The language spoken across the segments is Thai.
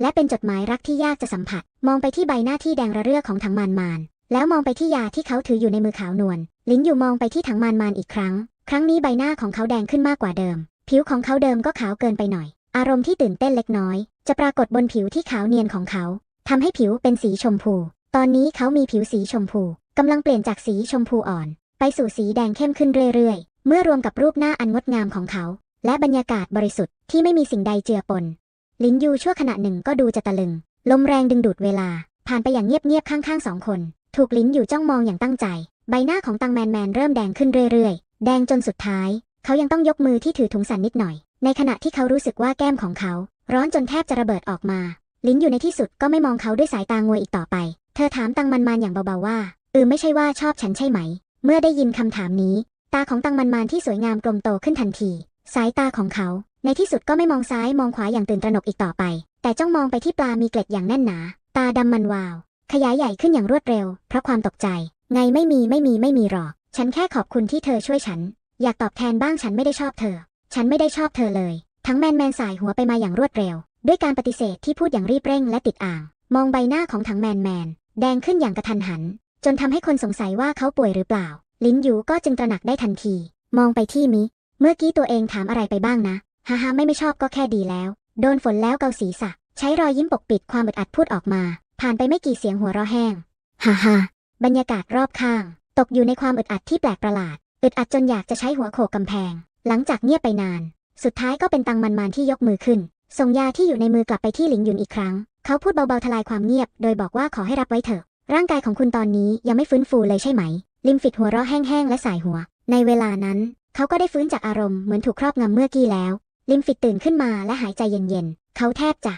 และเป็นจดหมายรักที่ยากจะสัมผัส มองไปที่ใบหน้าที่แดงระเรื่อของถังมานมาน แล้วมองไปที่ยาที่เขาถืออยู่ในมือขาวนวล ลิ้นอยู่มองไปที่ถังมานมานอีกครั้ง ครั้งนี้ใบหน้าของเขาแดงขึ้นมากกว่าเดิม ผิวของเขาเดิมก็ขาวเกินไปหน่อย อารมณ์ที่ตื่นเต้นเล็กน้อย จะปรากฏบนผิวที่ขาวเนียนของเขาทำให้ผิวเป็นสีชมพู ตอนนี้เขามีผิวสีชมพูกำลังเปลี่ยนจากสีชมพูอ่อน ไปสู่สีแดงเข้มขึ้นเรื่อยๆ เมื่อรวมกับรูปหน้าอันงดงามของเขา และบรรยากาศบริสุทธิ์ที่ไม่มีสิ่งใดเจือปน ลินยูชั่วขณะหนึ่งก็ดูจะตะลึง ลมแรงดึงดูดเวลา ผ่านไปอย่างเงียบๆข้างๆสองคน ถูกลินอยู่จ้องมองอย่างตั้งใจ ใบหน้าของตังแมนแมนเริ่มแดงขึ้นเรื่อยๆ แดงจนสุดท้าย เขายังต้องยกมือที่ถือถุงสันนิดหน่อย ในขณะที่เขารู้สึกว่าแก้มของเขา ร้อนจนแทบจะระเบิดออกมา ลินอยู่ในที่สุดก็ไม่มองเขาด้วยสายตางวยอีกต่อไป เธอถามตังมันมานอย่างเบาๆว่าเออไม่ใช่ว่าชอบฉันใช่ไหม เมื่อได้ยินคำถามนี้ ตาของตังมันมานที่สวยงามกลมโตขึ้นทันที สายตาของเขา ในที่สุดก็ไม่มองซ้ายมองขวาอย่างตื่นตระหนกอีกต่อไป แต่จ้องมองไปที่ปลามีเกล็ดอย่างแน่นหนา ตาดำมันวาว ขยายใหญ่ขึ้นอย่างรวดเร็ว เพราะความตกใจ ไงไม่มีไม่มีไม่มีหรอก ฉันแค่ขอบคุณที่เธอช่วยฉัน อยากตอบแทนบ้างฉันไม่ได้ชอบเธอ ฉันไม่ได้ชอบเธอเลย ทั้งแมนแมนสายหัวไปมาอย่างรวดเร็ว ด้วยการปฏิเสธที่พูดอย่างรีบเร่งและติดอ่าง มองใบหน้าของถังแมนแมนแดงขึ้นอย่างกระทันหัน จนทำให้คนสงสัยว่าเขาป่วยหรือเปล่า ลิ้นยูก็จึงตระหนักได้ทันที มองไปที่มิ เมื่อกี้ตัวเองถามอะไรไปบ้างนะ ฮ่าฮ่าไม่ไม่ชอบก็แค่ดีแล้ว โดนฝนแล้วเกาศีรษะ ใช้รอยยิ้มปกปิดความอึดอัดพูดออกมา ผ่านไปไม่กี่เสียงหัวเราะแห้ง ฮ่าฮ่าบรรยากาศรอบข้าง ตกอยู่ในความอึดอัดที่แปลกประหลาด อึดอัดจนอยากจะใช้หัวโขกกำแพง หลังจากเงียบไปนาน สุดท้ายก็เป็นตังมันมานที่ยกมือขึ้น ส่งยาที่อยู่ในมือกลับไปที่หลิงหยุนอีกครั้ง เขาพูดเบาๆทลายความเงียบ โดยบอกว่าขอให้รับไว้เถอะ ร่างกายของคุณตอนนี้ยังไม่ฟื้นฟูเลยใช่ไหม ลิมฟิดหัวเราะแห้งๆและสายหัว ในเวลานั้น เขาก็ได้ฟื้นจากอารมณ์เหมือนถูกครอบงำเมื่อกี้แล้ว ลิมฟิดตื่นขึ้นมาและหายใจเย็นๆ เขาแทบจะ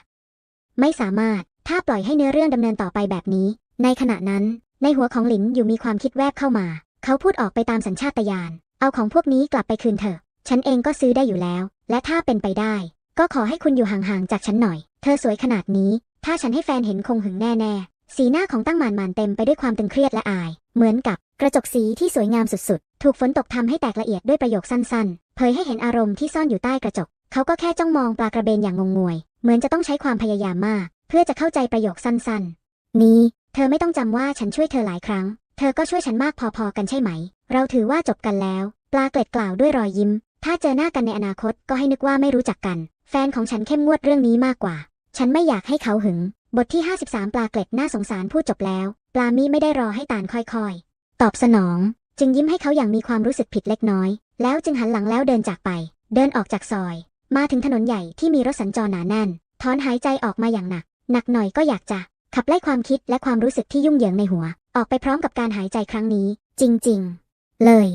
ไม่สามารถถ้าปล่อยให้เนื้อเรื่องดำเนินต่อไปแบบนี้ ในขณะนั้น ในหัวของหลินอยู่มีความคิดแวบเข้ามา เขาพูดออกไปตามสัญชาตญาณเอาของพวกนี้กลับไปคืนเถอะ ฉันเองก็ซื้อได้อยู่แล้ว และถ้าเป็นไปได้ ก็ขอให้คุณอยู่ห่างๆจากฉันหน่อย เธอสวยขนาดนี้ ถ้าฉันให้แฟนเห็นคงหึงแน่ๆ สีหน้าของตั้งหมานมานเต็มไปด้วยความตึงเครียดและอาย เหมือนกับ กระจกสีที่สวยงามสุดๆ ถูกฝนตกทำให้แตกละเอียดด้วยประโยคสั้นๆ เผยให้เห็นอารมณ์ที่ซ่อนอยู่ใต้กระจก เขาก็แค่จ้องมองปลากระเบนอย่างงงงวย เหมือนจะต้องใช้ความพยายามมาก เพื่อจะเข้าใจประโยคสั้นๆ นี้ เธอไม่ต้องจำว่าฉันช่วยเธอหลายครั้ง เธอก็ช่วยฉันมากพอๆกันใช่ไหม เราถือว่าจบกันแล้ว ปลาเกล็ดกล่าวด้วยรอยยิ้ม ถ้าเจอหน้ากันในอนาคตก็ให้นึกว่าไม่รู้จักกัน แฟนของฉันเข้มงวดเรื่องนี้มากกว่า ฉันไม่อยากให้เขาหึง บทที่ 53 ปลาเกล็ดน่าสงสารพูดจบแล้ว ปลามีไม่ได้รอให้ตาลค่อยๆ ตอบสนอง จึงยิ้มให้เขาอย่างมีความรู้สึกผิดเล็กน้อย แล้วจึงหันหลังแล้วเดินจากไป เดินออกจากซอย มาถึงถนนใหญ่ที่มีรถสัญจรหนาแน่นถอนหายใจออกมาอย่างหนัก หนักหน่อยก็อยากจะ ขับไล่ความคิดและความรู้สึกที่ยุ่งเหยิงในหัว ออกไปพร้อมกับการหายใจครั้งนี้ จริง ๆ เลย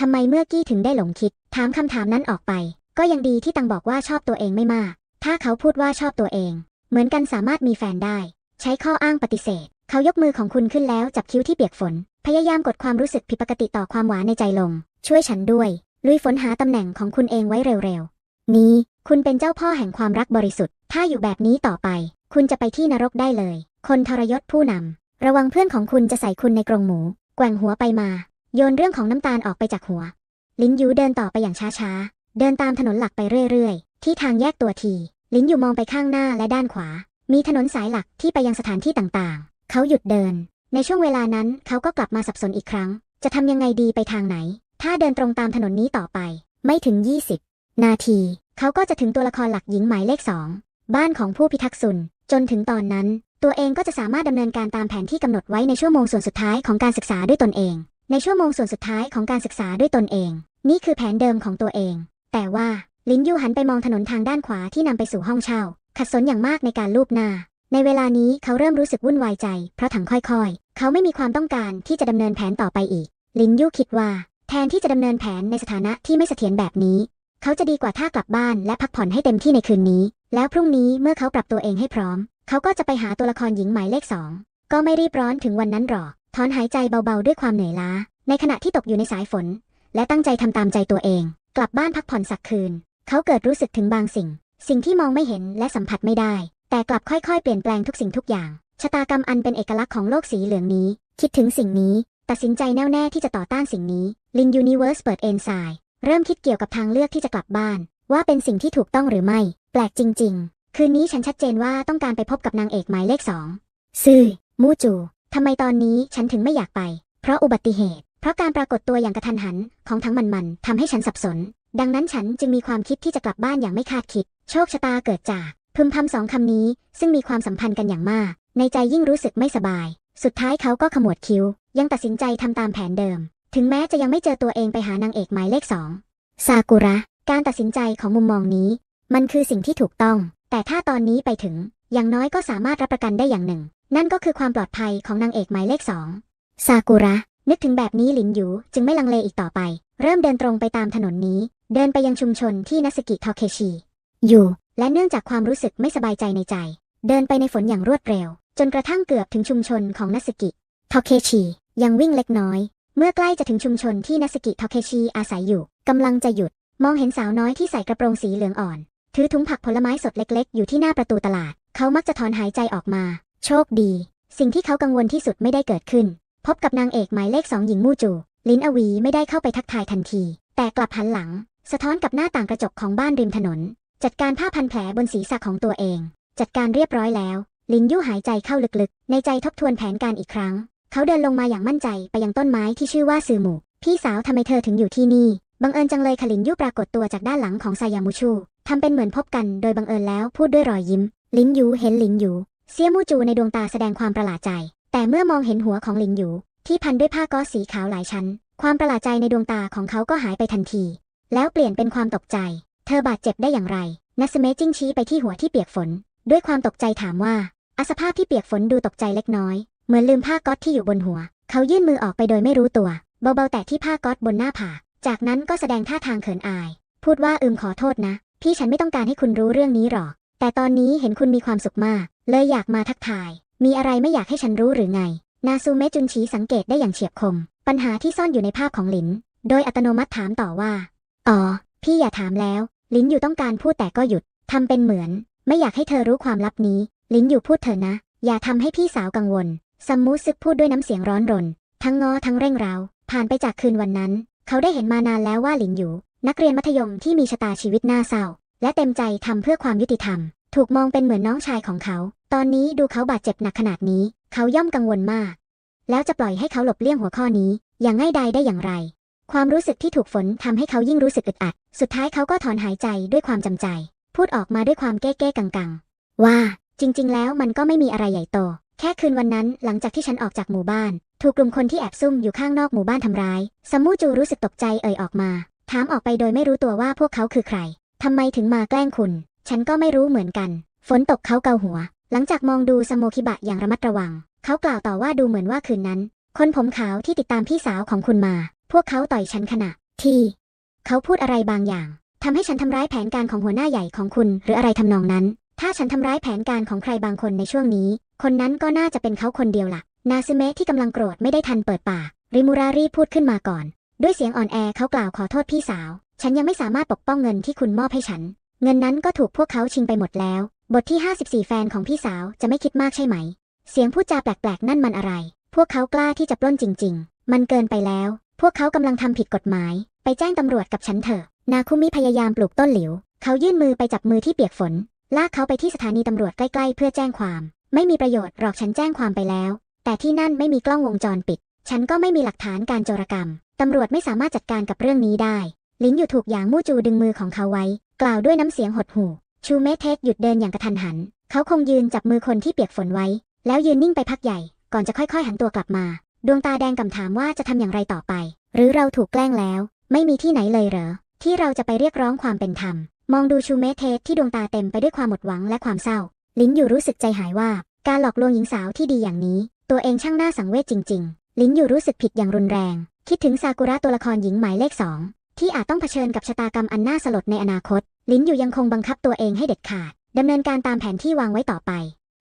ทำไมเมื่อกี้ถึงได้หลงคิด ถามคำถามนั้นออกไป ก็ยังดีที่ตังบอกว่าชอบตัวเองไม่มาก ถ้าเขาพูดว่าชอบตัวเอง เหมือนกันสามารถมีแฟนได้ ใช้ข้ออ้างปฏิเสธ เขายกมือของคุณขึ้นแล้วจับคิ้วที่เปียกฝน พยายามกดความรู้สึกผิดปกติต่อความหวานในใจลง ช่วยฉันด้วย ลุยฝนหาตำแหน่งของคุณเองไว้เร็วๆ นี้ คุณเป็นเจ้าพ่อแห่งความรักบริสุทธิ์ ถ้าอยู่แบบนี้ต่อไป คุณจะไปที่นรกได้เลย คนทรยศผู้นำ ระวังเพื่อนของคุณจะใส่คุณในกรงหมู แกว่งหัวไปมา โยนเรื่องของน้ำตาลออกไปจากหัว ลิ้นยูเดินต่อไปอย่างช้าๆ เดินตามถนนหลักไปเรื่อยๆ ที่ทางแยกตัวที ลิ้นยูมองไปข้างหน้าและด้านขวา มีถนนสายหลักที่ไปยังสถานที่ต่างๆ เขาหยุดเดิน ในช่วงเวลานั้นเขาก็กลับมาสับสนอีกครั้ง จะทำยังไงดีไปทางไหน ถ้าเดินตรงตามถนนนี้ต่อไป ไม่ถึง 20 นาที เขาก็จะถึงตัวละครหลักหญิงหมายเลขสองบ้านของผู้พิทักษ์ซุน จนถึงตอนนั้น ตัวเองก็จะสามารถดำเนินการตามแผนที่กำหนดไว้ในชั่วโมงส่วนสุดท้ายของการศึกษาด้วยตนเอง ในชั่วโมงส่วนสุดท้ายของการศึกษาด้วยตนเอง นี่คือแผนเดิมของตัวเอง แต่ว่าลินยูหันไปมองถนนทางด้านขวาที่นำไปสู่ห้องเช่า ขัดสนอย่างมากในการลูบหน้า ในเวลานี้เขาเริ่มรู้สึกวุ่นวายใจ เพราะถังค่อยๆ เขาไม่มีความต้องการที่จะดำเนินแผนต่อไปอีก ลินยูคิดว่า แทนที่จะดำเนินแผนในสถานะที่ไม่เสถียรแบบนี้ เขาจะดีกว่าถ้ากลับบ้านและพักผ่อนให้เต็มที่ในคืนนี้ แล้วพรุ่งนี้เมื่อเขาปรับตัวเองให้พร้อม เขาก็จะไปหาตัวละครหญิงหมายเลขสองก็ไม่รีบร้อนถึงวันนั้นหรอกถอนหายใจเบาๆด้วยความเหนื่อยล้า ในขณะที่ตกอยู่ในสายฝน และตั้งใจทำตามใจตัวเอง กลับบ้านพักผ่อนสักคืน เขาเกิดรู้สึกถึงบางสิ่ง สิ่งที่มองไม่เห็นและสัมผัสไม่ได้ แต่กลับค่อยๆ เปลี่ยนแปลงทุกสิ่งทุกอย่าง ชะตากรรมอันเป็นเอกลักษณ์ของโลกสีเหลืองนี้ คิดถึงสิ่งนี้ ตัดสินใจแน่วแน่ที่จะต่อต้านสิ่งนี้ ลินยูนิเวิร์สเปิดเอนไซด์เริ่มคิดเกี่ยวกับทางเลือกที่จะกลับบ้าน ว่าเป็นสิ่งที่ถูกต้องหรือไม่ แปลกจริง ๆ คืนนี้ฉันชัดเจนว่าต้องการไปพบกับนางเอกหมายเลขสองซื่อมูจูทำไมตอนนี้ฉันถึงไม่อยากไป เพราะอุบัติเหตุ เพราะการปรากฏตัวอย่างกระทันหันของทั้งมันมันๆทำให้ฉันสับสน ดังนั้นฉันจึงมีความคิดที่จะกลับบ้านอย่างไม่คาดคิด โชคชะตาเกิดจาก พึมพำสองคำนี้ ซึ่งมีความสัมพันธ์กันอย่างมาก ในใจยิ่งรู้สึกไม่สบาย สุดท้ายเขาก็ขมวดคิ้ว ยังตัดสินใจทำตามแผนเดิม ถึงแม้จะยังไม่เจอตัวเองไปหานางเอกหมายเลขสองซากุระ การตัดสินใจของมุมมองนี้ มันคือสิ่งที่ถูกต้อง แต่ถ้าตอนนี้ไปถึง อย่างน้อยก็สามารถรับประกันได้อย่างหนึ่ง นั่นก็คือความปลอดภัยของนางเอกหมายเลขสองซากุระ นึกถึงแบบนี้หลินหยูจึงไม่ลังเลอีกต่อไป เริ่มเดินตรงไปตามถนนนี้ เดินไปยังชุมชนที่นัสกิทอเคชิอยู่ และเนื่องจากความรู้สึกไม่สบายใจในใจ เดินไปในฝนอย่างรวดเร็ว จนกระทั่งเกือบถึงชุมชนของนัสกิทอเคชิยังวิ่งเล็กน้อย เมื่อใกล้จะถึงชุมชนที่นัสกิทอเคชิอาศัยอยู่กำลังจะหยุด มองเห็นสาวน้อยที่ใส่กระโปรงสีเหลืองอ่อน ถือถุงผักผลไม้สดเล็กๆ อยู่ที่หน้าประตูตลาด เขามักจะถอนหายใจออกมา โชคดี สิ่งที่เขากังวลที่สุดไม่ได้เกิดขึ้น พบกับนางเอกหมายเลขสองหญิงมู่จูลินอวีไม่ได้เข้าไปทักทายทันที แต่กลับหันหลัง สะท้อนกับหน้าต่างกระจกของบ้านริมถนน จัดการผ้าพันแผลบนศีรษะของตัวเอง จัดการเรียบร้อยแล้ว ลินยู่หายใจเข้าลึกๆ ในใจทบทวนแผนการอีกครั้ง เขาเดินลงมาอย่างมั่นใจไปยังต้นไม้ที่ชื่อว่าซือหมู่พี่สาวทำไมเธอถึงอยู่ที่นี่ บังเอิญจังเลยคลินยู่ปรากฏตัวจากด้านหลังของซายามูชูทำเป็นเหมือนพบกันโดยบังเอิญแล้วพูดด้วยรอยยิ้ม ลินยูเห็นลินยูเซียมูจูในดวงตาแสดงความประหลาดใจ แต่เมื่อมองเห็นหัวของลินยูที่พันด้วยผ้าก๊อซสีขาวหลายชั้น ความประหลาดใจในดวงตาของเขาก็หายไปทันที แล้วเปลี่ยนเป็นความตกใจ ธอบาดเจ็บได้อย่างไรนัสเมจิ้งชี้ไปที่หัวที่เปียกฝน ด้วยความตกใจถามว่าอาสภาพที่เปียกฝนดูตกใจเล็กน้อย เหมือนลืมผ้าก๊อซที่อยู่บนหัว เขายื่นมือออกไปโดยไม่รู้ตัว เบาๆแตะที่ผ้าก๊อซบนหน้าผากจากนั้นก็แสดงท่าทางเขินอาย พูดว่าอืมขอโทษนะ พี่ฉันไม่ต้องการให้คุณรู้เรื่องนี้หรอก แต่ตอนนี้เห็นคุณมีความสุขมาก เลยอยากมาทักทาย มีอะไรไม่อยากให้ฉันรู้หรือไง นาซูเมจุนชีสังเกตได้อย่างเฉียบคม ปัญหาที่ซ่อนอยู่ในภาพของหลิน โดยอัตโนมัติถามต่อว่า อ๋อ พี่อย่าถามแล้ว ลินอยู่ต้องการพูดแต่ก็หยุดทำเป็นเหมือน ไม่อยากให้เธอรู้ความลับนี้ ลินอยู่พูดเถอะนะ อย่าทำให้พี่สาวกังวลซัมมูซึกพูดด้วยน้ำเสียงร้อนรน ทั้งงอทั้งเร่งเร้าผ่านไปจากคืนวันนั้น เขาได้เห็นมานานแล้วว่าหลินอยู่ นักเรียนมัธยมที่มีชะตาชีวิตน่าเศร้า และเต็มใจทำเพื่อความยุติธรรม ถูกมองเป็นเหมือนน้องชายของเขา ตอนนี้ดูเขาบาดเจ็บหนักขนาดนี้ เขาย่อมกังวลมาก แล้วจะปล่อยให้เขาหลบเลี่ยงหัวข้อนี้ อย่างง่ายดายได้อย่างไร ความรู้สึกที่ถูกฝนทำให้เขายิ่งรู้สึกอึดอัด สุดท้ายเขาก็ถอนหายใจด้วยความจำใจ พูดออกมาด้วยความเก้เก้กังๆ ว่า จริง ๆ แล้วมันก็ไม่มีอะไรใหญ่โต แค่คืนวันนั้นหลังจากที่ฉันออกจากหมู่บ้าน ถูกกลุ่มคนที่แอบซุ่มอยู่ข้างนอกหมู่บ้านทำร้ายซัมมูจูรู้สึกตกใจเอ่ยออกมา ถามออกไปโดยไม่รู้ตัวว่าพวกเขาคือใครทำไมถึงมาแกล้งคุณ ฉันก็ไม่รู้เหมือนกัน ฝนตกเขาเกาหัว หลังจากมองดูสโมคิบะอย่างระมัดระวัง เขากล่าวต่อว่าดูเหมือนว่าคืนนั้น คนผมขาวที่ติดตามพี่สาวของคุณมา พวกเขาต่อยฉันขณะ ที่ เขาพูดอะไรบางอย่างทำให้ฉันทำร้ายแผนการของหัวหน้าใหญ่ของคุณ หรืออะไรทำนองนั้น ถ้าฉันทำร้ายแผนการของใครบางคนในช่วงนี้ คนนั้นก็น่าจะเป็นเขาคนเดียวล่ะ นาซึเมะที่กำลังโกรธไม่ได้ทันเปิดปากริมูรารีพูดขึ้นมาก่อน ด้วยเสียงอ่อนแอเขากล่าวขอโทษพี่สาว ฉันยังไม่สามารถปกป้องเงินที่คุณมอบให้ฉัน เงินนั้นก็ถูกพวกเขาชิงไปหมดแล้ว บทที่ 54 แฟนของพี่สาวจะไม่คิดมากใช่ไหม เสียงพูดจาแปลกๆ นั่นมันอะไร พวกเขากล้าที่จะปล้นจริง ๆ มันเกินไปแล้ว พวกเขากำลังทำผิดกฎหมาย ไปแจ้งตำรวจกับฉันเถอะ นาคุมิพยายามปลูกต้นหลิว เขายื่นมือไปจับมือที่เปียกฝน ลากเขาไปที่สถานีตำรวจใกล้ๆ เพื่อแจ้งความ ไม่มีประโยชน์หรอกฉันแจ้งความไปแล้ว แต่ที่นั่นไม่มีกล้องวงจรปิด ฉันก็ไม่มีหลักฐานการโจรกรรม ตำรวจไม่สามารถจัดการกับเรื่องนี้ได้ ลินอยู่ถูกหยางมู่จูดึงมือของเขาไว้ กล่าวด้วยน้ำเสียงหดหู่ ชูเมเทสหยุดเดินอย่างกระทันหัน เขาคงยืนจับมือคนที่เปียกฝนไว้ แล้วยืนนิ่งไปพักใหญ่ ก่อนจะค่อยๆ หันตัวกลับมา ดวงตาแดงกำถามว่าจะทำอย่างไรต่อไป หรือเราถูกแกล้งแล้ว ไม่มีที่ไหนเลยเหรอ ที่เราจะไปเรียกร้องความเป็นธรรม มองดูชูเมเทสที่ดวงตาเต็มไปด้วยความหมดหวังและความเศร้า ลินอยู่รู้สึกใจหายว่า การหลอกลวงหญิงสาวที่ดีอย่างนี้ ตัวเองช่างน่าสังเวชจริง ๆ ลินอยู่รู้สึกผิดอย่างรุนแรง คิดถึงซากุระตัวละครหญิงหมายเลขสองที่อาจต้องเผชิญกับชะตากรรมอันน่าสลดในอนาคต ลินอยู่ยังคงบังคับตัวเองให้เด็ดขาดดำเนินการตามแผนที่วางไว้ต่อไป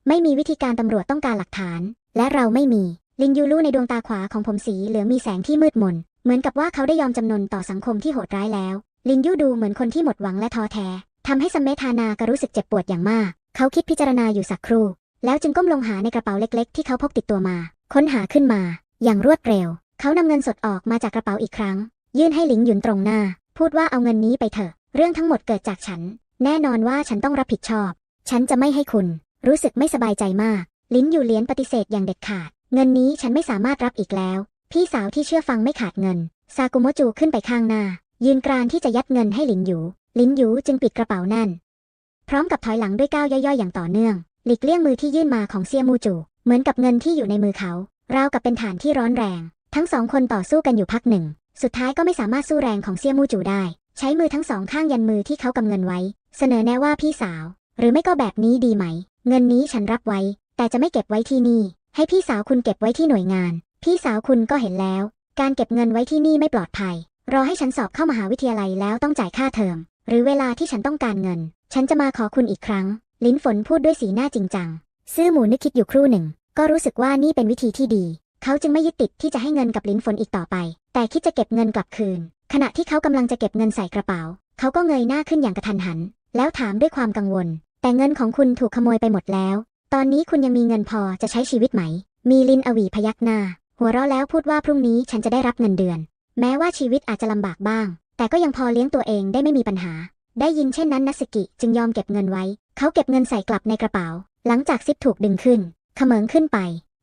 ไม่มีวิธีการตำรวจต้องการหลักฐาน และเราไม่มี ลินยูรู้ในดวงตาขวาของผมสีเหลืองมีแสงที่มืดมน เหมือนกับว่าเขาได้ยอมจำนนต่อสังคมที่โหดร้ายแล้ว ลินยูดูเหมือนคนที่หมดหวังและท้อแท้ทำให้สมเมธานากรู้สึกเจ็บปวดอย่างมาก เขาคิดพิจารณาอยู่สักครู่ แล้วจึงก้มลงหาในกระเป๋าเล็ก ๆ ที่เขาพกติดตัวมา ค้นหาขึ้นมา อย่างรวดเร็ว เขานำเงินสดออกมาจากกระเป๋าอีกครั้ง ยื่นให้หลิงหยุนตรงหน้า พูดว่าเอาเงินนี้ไปเถอะ เรื่องทั้งหมดเกิดจากฉัน แน่นอนว่าฉันต้องรับผิดชอบ ฉันจะไม่ให้คุณ รู้สึกไม่สบายใจมาก ลิ้นอยู่เลียนปฏิเสธอย่างเด็ดขาด เงินนี้ฉันไม่สามารถรับอีกแล้ว พี่สาวที่เชื่อฟังไม่ขาดเงิน ซากุโมจูขึ้นไปข้างหน้า ยืนกรานที่จะยัดเงินให้หลินหยูลินหยูจึงปิดกระเป๋าแน่น พร้อมกับถอยหลังด้วยก้าวย่อยๆอย่างต่อเนื่อง หลีกเลี่ยงมือที่ยื่นมาของเซียมูจู เหมือนกับเงินที่อยู่ในมือเขา ราวกับเป็นฐานที่ร้อนแรง ทั้งสองคนต่อสู้กันอยู่พักหนึ่ง สุดท้ายก็ไม่สามารถสู้แรงของเซียมูจูได้ ใช้มือทั้งสองข้างยันมือที่เขากำเงินไว้ เสนอแนะว่าพี่สาว หรือไม่ก็แบบนี้ดีไหม เงินนี้ฉันรับไว้ แต่จะไม่เก็บไว้ที่นี่ ให้พี่สาวคุณเก็บไว้ที่หน่วยงาน พี่สาวคุณก็เห็นแล้ว การเก็บเงินไว้ที่นี่ไม่ปลอดภัย รอให้ฉันสอบเข้ามหาวิทยาลัยแล้วต้องจ่ายค่าเทอม หรือเวลาที่ฉันต้องการเงิน ฉันจะมาขอคุณอีกครั้ง ลิ้นฝนพูดด้วยสีหน้าจริงจัง ซื่อหมูนึกคิดอยู่ครู่หนึ่ง ก็รู้สึกว่านี่เป็นวิธีที่ดี เขาจึงไม่ยึดติดที่จะให้เงินกับลิ้นฝนอีกต่อไป แต่คิดจะเก็บเงินกลับคืน ขณะที่เขากำลังจะเก็บเงินใส่กระเป๋า เขาก็เงยหน้าขึ้นอย่างกระทันหัน แล้วถามด้วยความกังวล แต่เงินของคุณถูกขโมยไปหมดแล้ว ตอนนี้คุณยังมีเงินพอจะใช้ชีวิตไหม มีลินอวีพยักหน้า หัวเราะแล้วพูดว่าพรุ่งนี้ฉันจะได้รับเงินเดือน แม้ว่าชีวิตอาจจะลำบากบ้าง แต่ก็ยังพอเลี้ยงตัวเองได้ไม่มีปัญหา ได้ยินเช่นนั้นนัสกิจึงยอมเก็บเงินไว้ เขาเก็บเงินใส่กลับในกระเป๋า หลังจากซิปถูกดึงขึ้นเขมิงขึ้นไป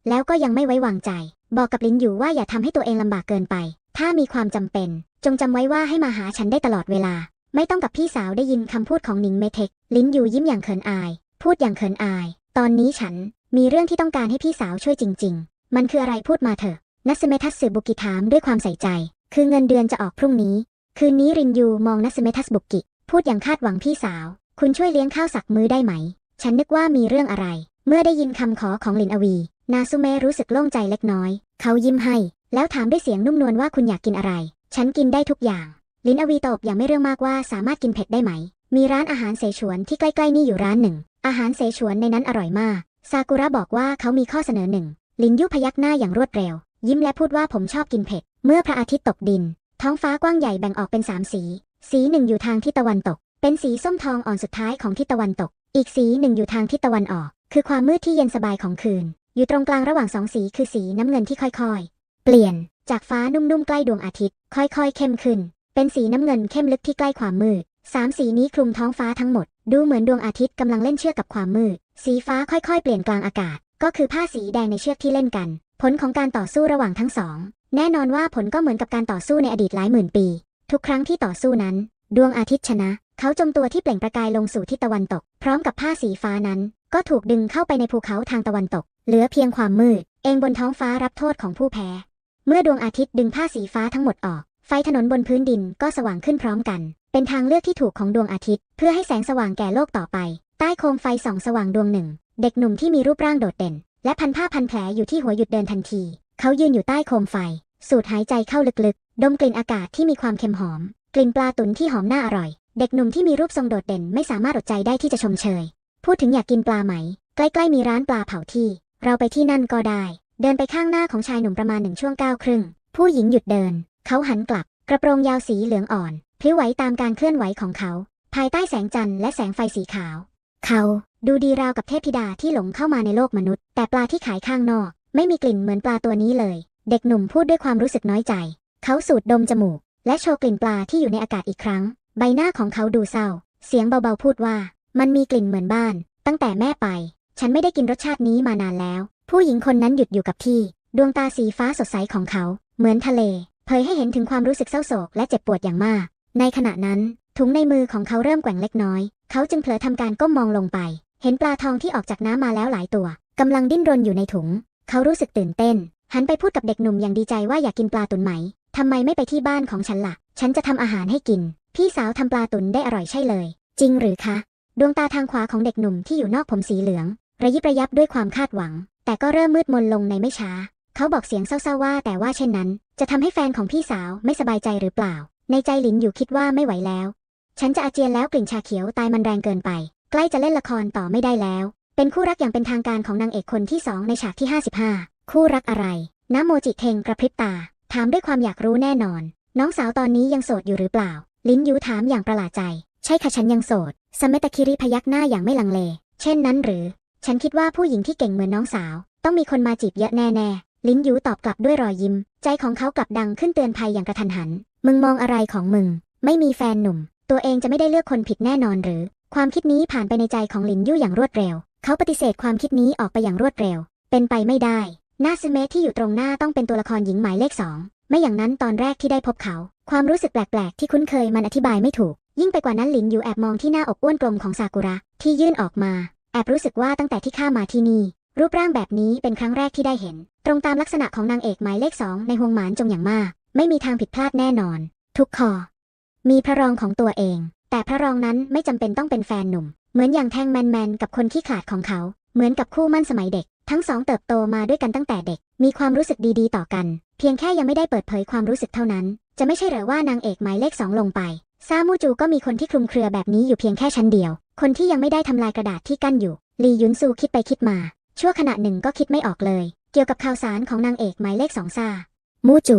แล้วก็ยังไม่ไว้วางใจ บอกกับลินอยู่ว่าอย่าทำให้ตัวเองลำบากเกินไป ถ้ามีความจำเป็น จงจำไว้ว่าให้มาหาฉันได้ตลอดเวลา ไม่ต้องกับพี่สาวได้ยินคำพูดของหนิงเมเทค ลินอยู่ยิ้มอย่างเขินอาย พูดอย่างเขินอาย ตอนนี้ฉันมีเรื่องที่ต้องการให้พี่สาวช่วยจริง ๆ มันคืออะไรพูดมาเถอะนัสเมทัสสืบุกิถามด้วยความใส่ใจ คือเงินเดือนจะออกพรุ่งนี้ คืนนี้รินยูมองนัสเมทัสบุกิพูดอย่างคาดหวังพี่สาว คุณช่วยเลี้ยงข้าวสักมื้อได้ไหม ฉันนึกว่ามีเรื่องอะไร เมื่อได้ยินคำขอของลินอวี นาซุเมรู้สึกโล่งใจเล็กน้อย เขายิ้มให้ แล้วถามด้วยเสียงนุ่มนวลว่าคุณอยากกินอะไร ฉันกินได้ทุกอย่าง ลินอวีตอบอย่างไม่เรื่องมากว่าสามารถกินเผ็ดได้ไหม มีร้านอาหารเสฉวนที่ใกล้ๆนี่อยู่ร้านหนึ่ง อาหารเสฉวนในนั้นอร่อยมาก ซากุระบอกว่าเขามีข้อเสนอหนึ่ง ลินยุพยักหน้าอย่างรวดเร็ว ยิ้มและพูดว่าผมชอบกินเผ็ด เมื่อพระอาทิตย์ตกดิน ท้องฟ้ากว้างใหญ่แบ่งออกเป็นสามสี สีหนึ่งอยู่ทางทิศตะวันตก เป็นสีส้มทองอ่อนสุดท้ายของทิศตะวันตก อีกสีหนึ่งอยู่ทางทิศตะวันออก คือความมืดที่เย็นสบายของคืน อยู่ตรงกลางระหว่างสองสีคือสีน้ำเงินที่ค่อยๆ เปลี่ยนจากฟ้านุ่มๆใกล้ดวงอาทิตย์ ค่อยๆ เข้มขึ้น เป็นสีน้ำเงินเข้มลึกที่ใกล้ความมืด สามสีนี้คลุมท้องฟ้าทั้งหมด ดูเหมือนดวงอาทิตย์กำลังเล่นเชือกกับความมืด สีฟ้าค่อยๆ เปลี่ยนกลางอากาศ ก็คือผ้าสีแดงในเชือกที่เล่นกัน ผลของการต่อสู้ระหว่างทั้งสอง แน่นอนว่าผลก็เหมือนกับการต่อสู้ในอดีตหลายหมื่นปี ทุกครั้งที่ต่อสู้นั้น ดวงอาทิตย์ชนะ เขาจมตัวที่เปล่งประกายลงสู่ทิศตะวันตก พร้อมกับผ้าสีฟ้านั้น ก็ถูกดึงเข้าไปในภูเขาทางตะวันตก เหลือเพียงความมืด เองบนท้องฟ้ารับโทษของผู้แพ้ เมื่อดวงอาทิตย์ดึงผ้าสีฟ้าทั้งหมดออก ไฟถนนบนพื้นดินก็สว่างขึ้นพร้อมกัน เป็นทางเลือกที่ถูกของดวงอาทิตย์ เพื่อให้แสงสว่างแก่โลกต่อไป ใต้โคมไฟส่องสว่างดวงหนึ่ง เด็กหนุ่มที่มีรูปร่างโดดเด่น และพันผ้าพันแผลอยู่ที่หัวหยุดเดินทันที เขายืนอยู่ใต้โคมไฟ สูดหายใจเข้าลึกๆ ดมกลิ่นอากาศที่มีความเค็มหอม กลิ่นปลาตุ๋นที่หอมน่าอร่อย เด็กหนุ่มที่มีรูปทรงโดดเด่นไม่สามารถอดใจได้ที่จะชมเชย พูดถึงอยากกินปลาไหม ใกล้ๆมีร้านปลาเผาที่ เราไปที่นั่นก็ได้ เดินไปข้างหน้าของชายหนุ่มประมาณหนึ่งช่วงก้าวครึ่ง ผู้หญิงหยุดเดิน เขาหันกลับ กระโปรงยาวสีเหลืองอ่อนพลิ้วไหวตามการเคลื่อนไหวของเขา ภายใต้แสงจันทร์และแสงไฟสีขาว เขาดูดีราวกับเทพธิดาที่หลงเข้ามาในโลกมนุษย์ แต่ปลาที่ขายข้างนอก ไม่มีกลิ่นเหมือนปลาตัวนี้เลย เด็กหนุ่มพูดด้วยความรู้สึกน้อยใจ เขาสูดดมจมูก และโชว์กลิ่นปลาที่อยู่ในอากาศอีกครั้ง ใบหน้าของเขาดูเศร้า เสียงเบาๆพูดว่า มันมีกลิ่นเหมือนบ้าน ตั้งแต่แม่ไป ฉันไม่ได้กินรสชาตินี้มานานแล้ว ผู้หญิงคนนั้นหยุดอยู่กับที่ ดวงตาสีฟ้าสดใสของเขา เหมือนทะเล เผยให้เห็นถึงความรู้สึกเศร้าโศกและเจ็บปวดอย่างมาก ในขณะนั้น ถุงในมือของเขาเริ่มแกว่งเล็กน้อย เขาจึงเผลอทำการก้มมองลงไป เห็นปลาทองที่ออกจากน้ำมาแล้วหลายตัวกำลังดิ้นรนอยู่ในถุง เขารู้สึกตื่นเต้น หันไปพูดกับเด็กหนุ่มอย่างดีใจว่าอยากกินปลาตุนไหมทำไมไม่ไปที่บ้านของฉันละ่ะ ฉันจะทำอาหารให้กิน พี่สาวทำปลาตุนได้อร่อยใช่เลย จริงหรือคะ ดวงตาทางขวาของเด็กหนุ่มที่อยู่นอกผมสีเหลือง ระยิบระยับด้วยความคาดหวัง แต่ก็เริ่มมืดมนลงในไม่ช้า เขาบอกเสียงเศร้าๆว่าแต่ว่าเช่นนั้น จะทำให้แฟนของพี่สาวไม่สบายใจหรือเปล่า ในใจหลินอยู่คิดว่าไม่ไหวแล้ว ฉันจะอาเจียนแล้วกลิ่นชาเขียวตายมันแรงเกินไป ใกล้จะเล่นละครต่อไม่ได้แล้ว เป็นคู่รักอย่างเป็นทางการของนางเอกคนที่สองในฉากที่ 55 คู่รักอะไรน้ำโมจิเทงกระพริบตา ถามด้วยความอยากรู้แน่นอน น้องสาวตอนนี้ยังโสดอยู่หรือเปล่า ลิ้นยูถามอย่างประหลาดใจ ใช่ค่ะฉันยังโสดสเมตคิริพยักหน้าอย่างไม่ลังเล เช่นนั้นหรือ ฉันคิดว่าผู้หญิงที่เก่งเหมือนน้องสาว ต้องมีคนมาจีบเยอะแน่ๆ ลิ้นยูตอบกลับด้วยรอยยิ้ม ใจของเขากลับดังขึ้นเตือนภัยอย่างกระทันหัน มึงมองอะไรของมึง ไม่มีแฟนหนุ่ม ตัวเองจะไม่ได้เลือกคนผิดแน่นอนหรือ ความคิดนี้ผ่านไปในใจของลินยูอย่างรวดเร็ว เขาปฏิเสธความคิดนี้ออกไปอย่างรวดเร็ว เป็นไปไม่ได้นาซึเมะที่อยู่ตรงหน้าต้องเป็นตัวละครหญิงหมายเลขสองไม่อย่างนั้นตอนแรกที่ได้พบเขา ความรู้สึกแปลกๆ ที่คุ้นเคยมันอธิบายไม่ถูก ยิ่งไปกว่านั้นหลินอยู่แอบมองที่หน้าอกอ้วนกลมของซากุระที่ยื่นออกมา แอบรู้สึกว่าตั้งแต่ที่ข้ามาที่นี่ รูปร่างแบบนี้เป็นครั้งแรกที่ได้เห็น ตรงตามลักษณะของนางเอกหมายเลขสองในห่วงหมานจงอย่างมาก ไม่มีทางผิดพลาดแน่นอน ทุกคอ มีพระรองของตัวเอง แต่พระรองนั้นไม่จำเป็นต้องเป็นแฟนหนุ่ม เหมือนอย่างแทงแมนแมนกับคนขี้ขลาดของเขา เหมือนกับคู่มั่นสมัยเด็ก ทั้งสองเติบโตมาด้วยกันตั้งแต่เด็ก มีความรู้สึกดีๆ ต่อกัน เพียงแค่ยังไม่ได้เปิดเผยความรู้สึกเท่านั้น จะไม่ใช่เหรอว่านางเอกหมายเลขสองลงไปซามูจูก็มีคนที่คลุมเครือแบบนี้อยู่เพียงแค่ชั้นเดียว คนที่ยังไม่ได้ทำลายกระดาษที่กั้นอยู่ลียุนซูคิดไปคิดมา ชั่วขณะหนึ่งก็คิดไม่ออกเลย เกี่ยวกับข่าวสารของนางเอกหมายเลขสองซา มูจู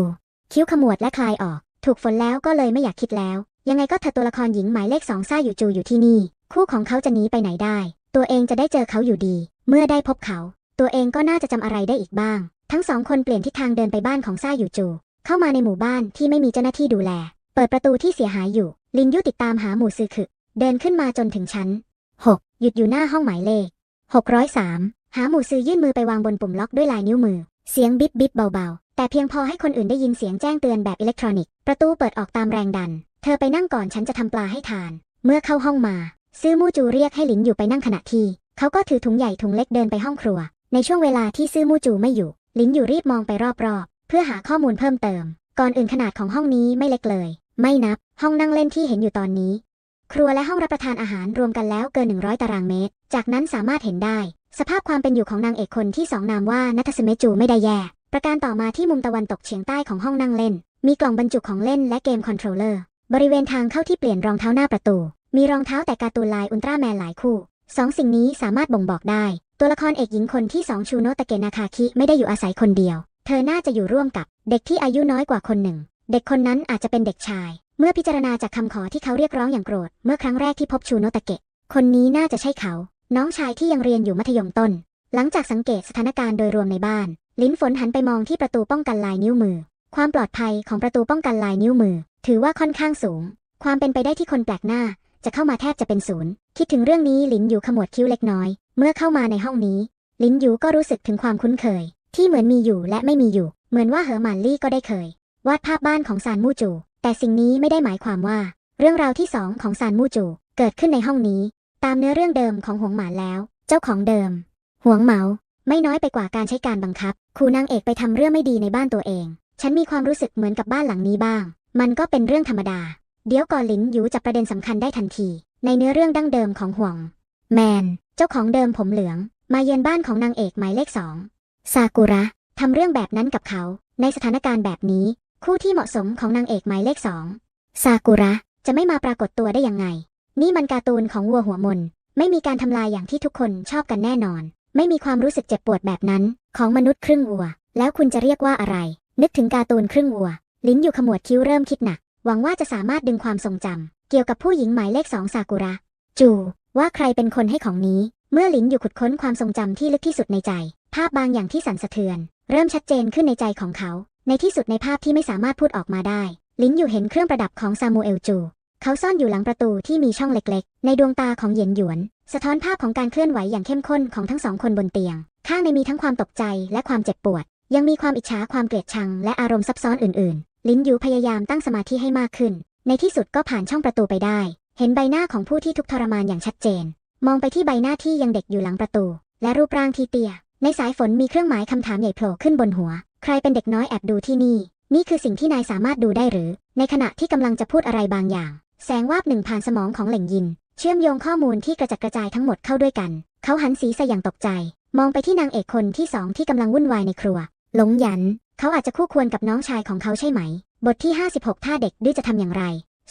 คิ้วขมวดและคลายออก ถูกฝนแล้วก็เลยไม่อยากคิดแล้ว ยังไงก็เธอตัวละครหญิงหมายเลขสองซาอยู่จูอยู่ที่นี่ คู่ของเขาจะหนีไปไหนได้ ตัวเองจะได้เจอเขาอยู่ดี เมื่อได้พบเขา ตัวเองก็น่าจะจำอะไรได้อีกบ้าง ทั้งสองคนเปลี่ยนทิศทางเดินไปบ้านของซาอยู่จู เข้ามาในหมู่บ้านที่ไม่มีเจ้าหน้าที่ดูแล เปิดประตูที่เสียหายอยู่ ลินยุติดตามหาหมู่ซือขึเดินขึ้นมาจนถึงชั้น 6 หยุดอยู่หน้าห้องหมายเลข603 หาหมู่ซือยื่นมือไปวางบนปุ่มล็อกด้วยลายนิ้วมือ เสียงบิ๊บบิ๊บเบาๆ แต่เพียงพอให้คนอื่นได้ยินเสียงแจ้งเตือนแบบอิเล็กทรอนิกส์ ประตูเปิดออกตามแรงดัน เธอไปนั่งก่อนฉันจะทำปลาให้ทาน เมื่อเข้าห้องมา ซื้อมู่จูเรียกให้หลินอยู่ไปนั่งขณะที่ เขาก็ถือถุงใหญ่ถุงเล็กเดินไปห้องครัว ในช่วงเวลาที่ซื้อมู่จูไม่อยู่ หลินอยู่รีบมองไปรอบๆ เพื่อหาข้อมูลเพิ่มเติม ก่อนอื่นขนาดของห้องนี้ไม่เล็กเลย ไม่นับ ห้องนั่งเล่นที่เห็นอยู่ตอนนี้ ครัวและห้องรับประทานอาหารรวมกันแล้วเกิน 100 ตารางเมตร จากนั้นสามารถเห็นได้ สภาพความเป็นอยู่ของนางเอกคนที่สองนามว่านัทสเมจูไม่ได้แย่ ประการต่อมาที่มุมตะวันตกเฉียงใต้ของห้องนั่งเล่น มีกล่องบรรจุของเล่นและเกมคอนโทรลเลอร์บริเวณทางเข้าที่เปลี่ยนรองเท้าหน้าประตู มีรองเท้าแต่การ์ตูนลายอุลตร้าแมนหลายคู่สองสิ่งนี้สามารถบ่งบอกได้ ตัวละครเอกหญิงคนที่สองชูโนตะเกนาคาคิไม่ได้อยู่อาศัยคนเดียว เธอน่าจะอยู่ร่วมกับเด็กที่อายุน้อยกว่าคนหนึ่ง เด็กคนนั้นอาจจะเป็นเด็กชาย เมื่อพิจารณาจากคำขอที่เขาเรียกร้องอย่างโกรธ เมื่อครั้งแรกที่พบชูโนตะเกะ คนนี้น่าจะใช่เขา น้องชายที่ยังเรียนอยู่มัธยมต้น หลังจากสังเกตสถานการณ์โดยรวมในบ้าน ลิ้นฝนหันไปมองที่ประตูป้องกันลายนิ้วมือ ความปลอดภัยของประตูป้องกันลายนิ้วมือ ถือว่าค่อนข้างสูง ความเป็นไปได้ที่คนแปลกหน้า จะเข้ามาแทบจะเป็นศูนย์ คิดถึงเรื่องนี้ลินอยู่ขมวดคิ้วเล็กน้อย เมื่อเข้ามาในห้องนี้ ลินอยู่ก็รู้สึกถึงความคุ้นเคย ที่เหมือนมีอยู่และไม่มีอยู่ เหมือนว่าเหอหมานลี่ก็ได้เคย วาดภาพบ้านของซานมู่จู แต่สิ่งนี้ไม่ได้หมายความว่า เรื่องราวที่สองของซานมู่จู เกิดขึ้นในห้องนี้ ตามเนื้อเรื่องเดิมของหวงหมานแล้ว เจ้าของเดิม หวงเหมา ไม่น้อยไปกว่าการใช้การบังคับครูนางเอกไปทำเรื่องไม่ดีในบ้านตัวเอง ฉันมีความรู้สึกเหมือนกับบ้านหลังนี้บ้าง มันก็เป็นเรื่องธรรมดา เดี๋ยวก่อนลินยูจับประเด็นสำคัญได้ทันที ในเนื้อเรื่องดั้งเดิมของห่วง แมน เจ้าของเดิมผมเหลือง มาเยือนบ้านของนางเอกหมายเลขสองซากุระทำเรื่องแบบนั้นกับเขา ในสถานการณ์แบบนี้ คู่ที่เหมาะสมของนางเอกหมายเลขสองซากุระจะไม่มาปรากฏตัวได้ยังไง นี่มันการ์ตูนของวัวหัวมน ไม่มีการทำลายอย่างที่ทุกคนชอบกันแน่นอน ไม่มีความรู้สึกเจ็บปวดแบบนั้น ของมนุษย์ครึ่งวัว แล้วคุณจะเรียกว่าอะไร นึกถึงการ์ตูนครึ่งวัว ลิ้นอยู่ขมวดคิ้วเริ่มคิดหนัก หวังว่าจะสามารถดึงความทรงจำเกี่ยวกับผู้หญิงหมายเลขสองซากุระ จู ว่าใครเป็นคนให้ของนี้ เมื่อลิ้นอยู่ขุดค้นความทรงจำที่ลึกที่สุดในใจ ภาพบางอย่างที่สั่นสะเทือน เริ่มชัดเจนขึ้นในใจของเขา ในที่สุดในภาพที่ไม่สามารถพูดออกมาได้ ลิ้นอยู่เห็นเครื่องประดับของซามูเอลจู เขาซ่อนอยู่หลังประตูที่มีช่องเล็กๆ ในดวงตาของเหยียนหยวน สะท้อนภาพของการเคลื่อนไหวอย่างเข้มข้นของทั้งสองคนบนเตียง ข้างในมีทั้งความตกใจและความเจ็บปวด ยังมีความอิจฉาความเกลียดชัง และอารมณ์ซับซ้อนอื่นๆ ลิ้นยูพยายามตั้งสมาธิให้มากขึ้น ในที่สุดก็ผ่านช่องประตูไปได้ เห็นใบหน้าของผู้ที่ทุกทรมานอย่างชัดเจน มองไปที่ใบหน้าที่ยังเด็กอยู่หลังประตู และรูปร่างที่เตี้ย ในสายฝนมีเครื่องหมายคำถามใหญ่โผล่ขึ้นบนหัว ใครเป็นเด็กน้อยแอบดูที่นี่ นี่คือสิ่งที่นายสามารถดูได้หรือ ในขณะที่กำลังจะพูดอะไรบางอย่าง แสงวาบหนึ่งผ่านสมองของเหล่งยิน เชื่อมโยงข้อมูลที่กระจัดกระจายทั้งหมดเข้าด้วยกัน เขาหันสีใส่อย่างตกใจ มองไปที่นางเอกคนที่สองที่กำลังวุ่นวายในครัว หลงหยัน เขาอาจจะคู่ควรกับน้องชายของเขาใช่ไหม บทที่ 56ท่าเด็กดื้อจะทำอย่างไร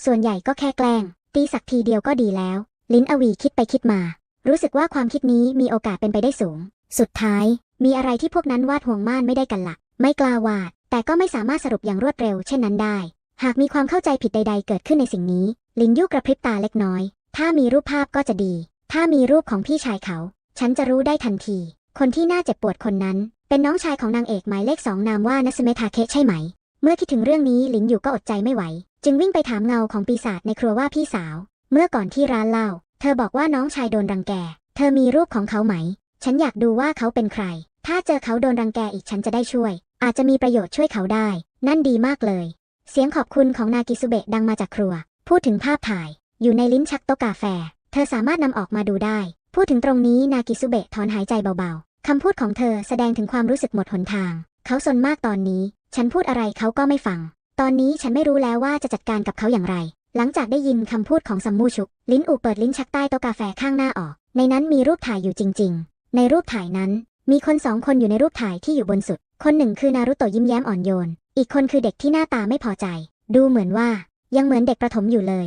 ส่วนใหญ่ก็แค่แกล้ง ตีสักทีเดียวก็ดีแล้ว ลิ้นอวีคิดไปคิดมา รู้สึกว่าความคิดนี้มีโอกาสเป็นไปได้สูง สุดท้าย มีอะไรที่พวกนั้นวาดห่วงม่านไม่ได้กันละ่ะ ไม่กล้าวาด แต่ก็ไม่สามารถสรุปอย่างรวดเร็ว เช่นนั้นได้ หากมีความเข้าใจผิดใด ๆ เกิดขึ้นในสิ่งนี้ ลินยุกระพริบตาเล็กน้อย ถ้ามีรูปภาพก็จะดี ถ้ามีรูปของพี่ชายเขา ฉันจะรู้ได้ทันที คนที่น่าเจ็บปวดคนนั้น เป็นน้องชายของนางเอกหมายเลขสองนามว่านัสเมทาเคใช่ไหม เมื่อคิดถึงเรื่องนี้ลินยู่ก็อดใจไม่ไหว จึงวิ่งไปถามเงาของปีศาจในครัวว่าพี่สาว เมื่อก่อนที่ร้านเหล้าเธอบอกว่าน้องชายโดนรังแก เธอมีรูปของเขาไหม ฉันอยากดูว่าเขาเป็นใคร ถ้าเจอเขาโดนรังแกอีกฉันจะได้ช่วย อาจจะมีประโยชน์ช่วยเขาได้ นั่นดีมากเลย เสียงขอบคุณของนากิสุเบะดังมาจากครัว พูดถึงภาพถ่าย อยู่ในลิ้นชักโต๊ะกาแฟ เธอสามารถนำออกมาดูได้ พูดถึงตรงนี้นากิสุเบะถอนหายใจเบาๆ คำพูดของเธอแสดงถึงความรู้สึกหมดหนทาง เขาสนมากตอนนี้ ฉันพูดอะไรเขาก็ไม่ฟัง ตอนนี้ฉันไม่รู้แล้วว่าจะจัดการกับเขาอย่างไร หลังจากได้ยินคำพูดของซัมมูชุก ลิ้นอูเปิดลิ้นชักใต้โต๊ะกาแฟข้างหน้าออก ในนั้นมีรูปถ่ายอยู่จริง ๆ ในรูปถ่ายนั้น มีคนสองคนอยู่ในรูปถ่ายที่อยู่บนสุด คนหนึ่งคือนารุโตะยิ้มแย้มอ่อนโยน อีกคนคือเด็กที่หน้าตาไม่พอใจ ดูเหมือนว่ายังเหมือนเด็กประถมอยู่เลย